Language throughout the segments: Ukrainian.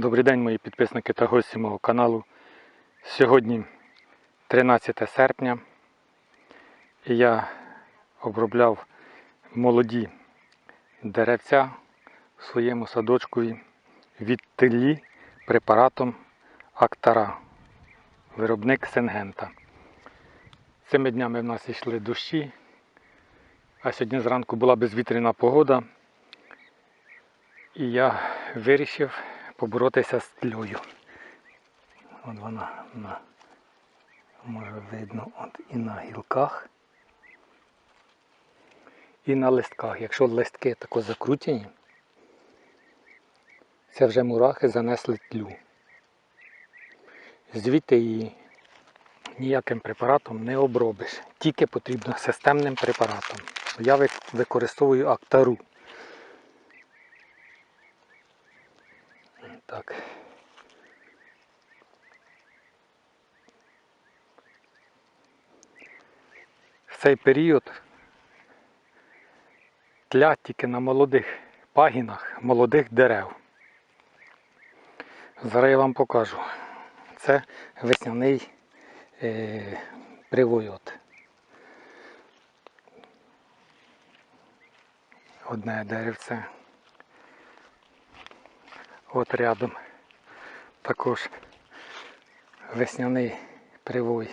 Добрий день, мої підписники та гості мого каналу. Сьогодні 13 серпня і я обробляв молоді деревця в своєму садочку від тилі препаратом Актара, виробник Сингента. Цими днями в нас йшли дощі, а сьогодні зранку була безвітряна погода. І я вирішив поборотися з тлею. От вона на, може видно от і на гілках, і на листках. Якщо листки тако закрутені, це вже мурахи занесли тлю. Звідти її ніяким препаратом не обробиш. Тільки потрібно системним препаратом. Я використовую актару. Так. В цей період тля тільки на молодих пагінах молодих дерев. Зараз я вам покажу. Це весняний е, привойот. Одне деревце. От рядом також весняний привой.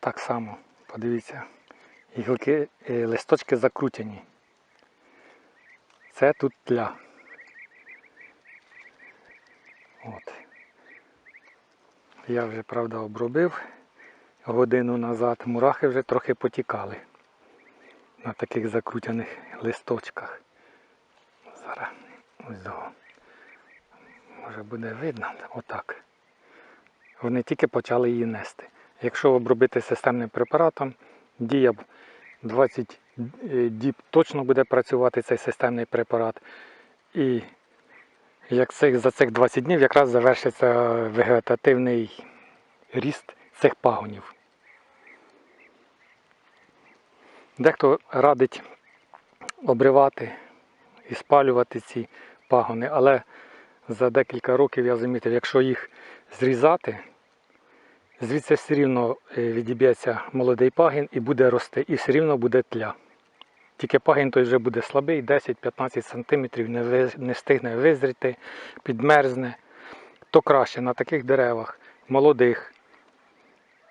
Так само, подивіться, гілки, е, листочки закрутені. Це тут тля. От. Я вже, правда, обробив годину назад. Мурахи вже трохи потікали на таких закрутяних листочках. Зараз ось до. Може буде видно, отак. Вони тільки почали її нести. Якщо обробити системним препаратом, дія 20 діб точно буде працювати цей системний препарат. І як цих, за цих 20 днів якраз завершиться вегетативний ріст цих пагонів. Дехто радить обривати і спалювати ці пагони, але за декілька років я замітив, якщо їх зрізати, звідси все рівно е, відіб'ється молодий пагін і буде рости, і все рівно буде тля. Тільки пагін той вже буде слабий, 10-15 см, не, ви- не встигне визріти, підмерзне. То краще на таких деревах, молодих,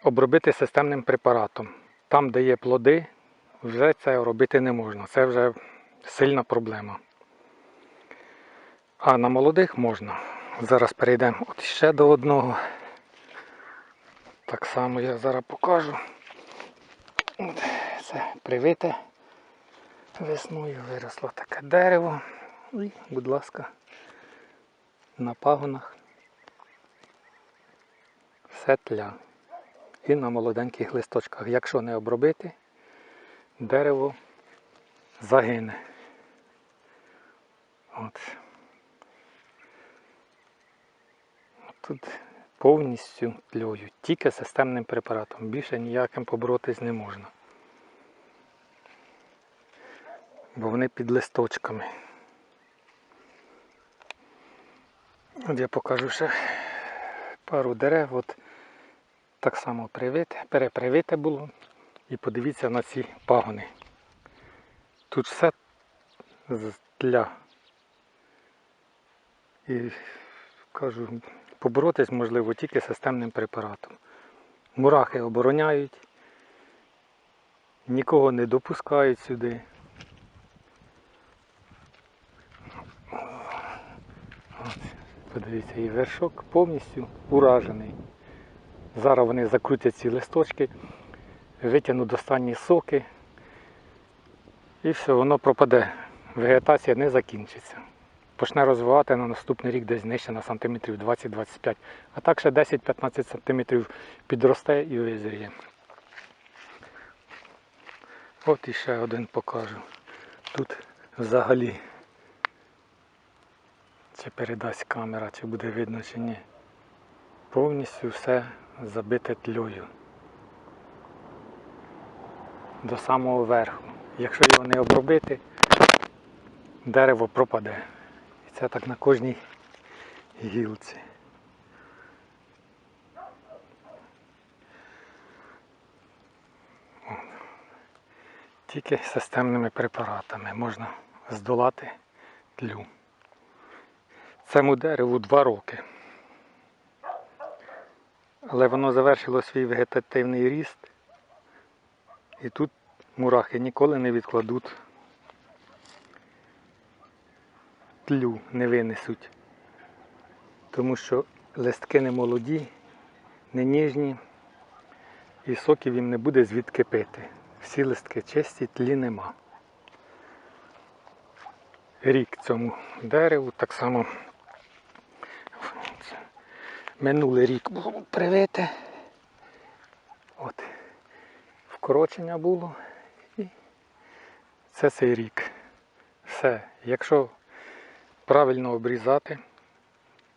обробити системним препаратом. Там, де є плоди, вже це робити не можна. Це вже сильна проблема. А на молодих можна. Зараз перейдемо от ще до одного. Так само я зараз покажу. От, Це привите. Весною виросло таке дерево. І, будь ласка, на пагонах все тля. І на молоденьких листочках. Якщо не обробити, дерево загине. От. Тут повністю тлюють, тільки системним препаратом. Більше ніяким поборотись не можна. Бо вони під листочками. От я покажу ще пару дерев. От так само привите, перепривите було. І подивіться на ці пагони. Тут все з тля. І кажу, поборотись можливо тільки системним препаратом. Мурахи обороняють, нікого не допускають сюди. Подивіться, і вершок повністю уражений. Зараз вони закрутять ці листочки, витягнуть останні соки і все, воно пропаде. Вегетація не закінчиться почне розвивати на наступний рік десь нижче на сантиметрів 20-25. А так ще 10-15 сантиметрів підросте і визріє. От іще один покажу. Тут взагалі чи передасть камера, чи буде видно, чи ні. Повністю все забите тлею. До самого верху. Якщо його не обробити, дерево пропаде. Це так на кожній гілці. Тільки системними препаратами можна здолати тлю. Цьому дереву два роки. Але воно завершило свій вегетативний ріст. І тут мурахи ніколи не відкладуть тлю, не винесуть. Тому що листки не молоді, не ніжні, і соків їм не буде звідки пити. Всі листки чисті, тлі нема. Рік цьому дереву так само минулий рік було привите. От. Вкорочення було. І це цей рік. Все. Якщо правильно обрізати,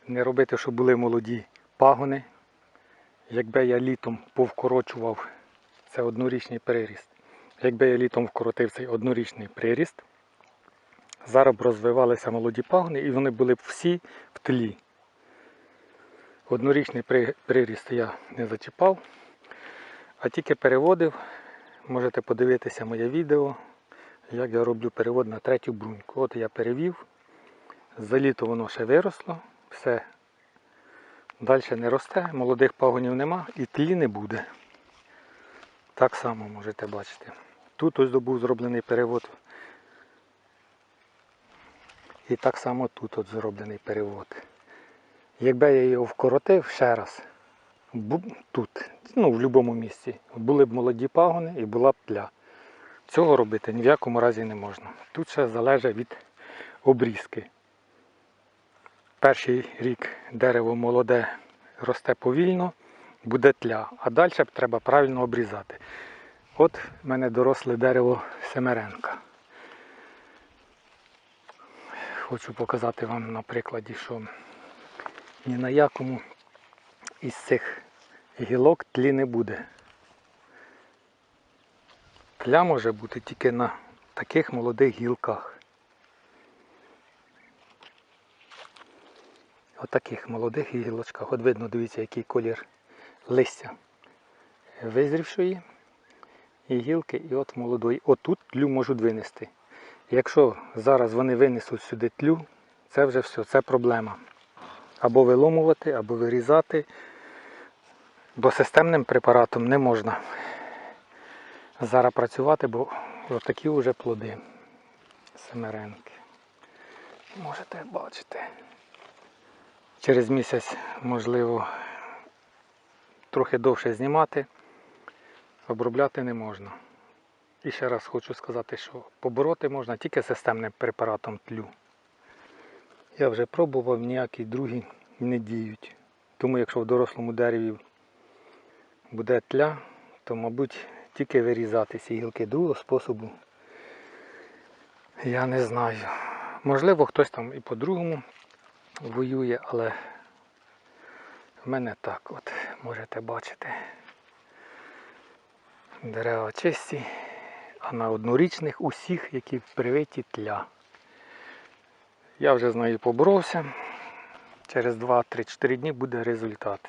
не робити, щоб були молоді пагони. Якби я літом повкорочував, це однорічний приріст. Якби я літом вкоротив цей однорічний приріст, зараз б розвивалися молоді пагони і вони були б всі в тлі. Однорічний приріст я не зачіпав, а тільки переводив. Можете подивитися моє відео, як я роблю перевод на третю бруньку. От я перевів, за літо воно ще виросло, все далі не росте, молодих пагонів нема і тлі не буде. Так само можете бачити. Тут ось був зроблений перевод. І так само тут от зроблений перевод. Якби я його вкоротив ще раз, тут, ну в будь-якому місці, були б молоді пагони і була б тля. Цього робити ні в якому разі не можна. Тут ще залежить від обрізки. Перший рік дерево молоде росте повільно, буде тля, а далі треба правильно обрізати. От в мене доросле дерево Семеренка. Хочу показати вам на прикладі, що ні на якому із цих гілок тлі не буде. Тля може бути тільки на таких молодих гілках. Отаких молодих гілочках. От видно, дивіться, який колір листя визрівшої і гілки, і от молодої. Отут тлю можуть винести. Якщо зараз вони винесуть сюди тлю, це вже все, це проблема. Або виломувати, або вирізати, бо системним препаратом не можна зараз працювати, бо отакі вже плоди семеренки. Можете бачити. Через місяць, можливо, трохи довше знімати, обробляти не можна. І ще раз хочу сказати, що побороти можна тільки системним препаратом тлю. Я вже пробував, ніякі другі не діють. Тому якщо в дорослому дереві буде тля, то, мабуть, тільки вирізати ці гілки другого способу. Я не знаю. Можливо, хтось там і по-другому воює, але в мене так от можете бачити. Дерева чисті, а на однорічних усіх, які привиті тля. Я вже з нею поборовся. Через 2-3-4 дні буде результат.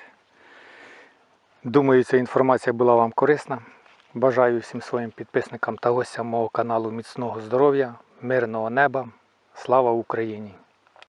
Думаю, ця інформація була вам корисна. Бажаю всім своїм підписникам та гостям мого каналу міцного здоров'я, мирного неба. Слава Україні!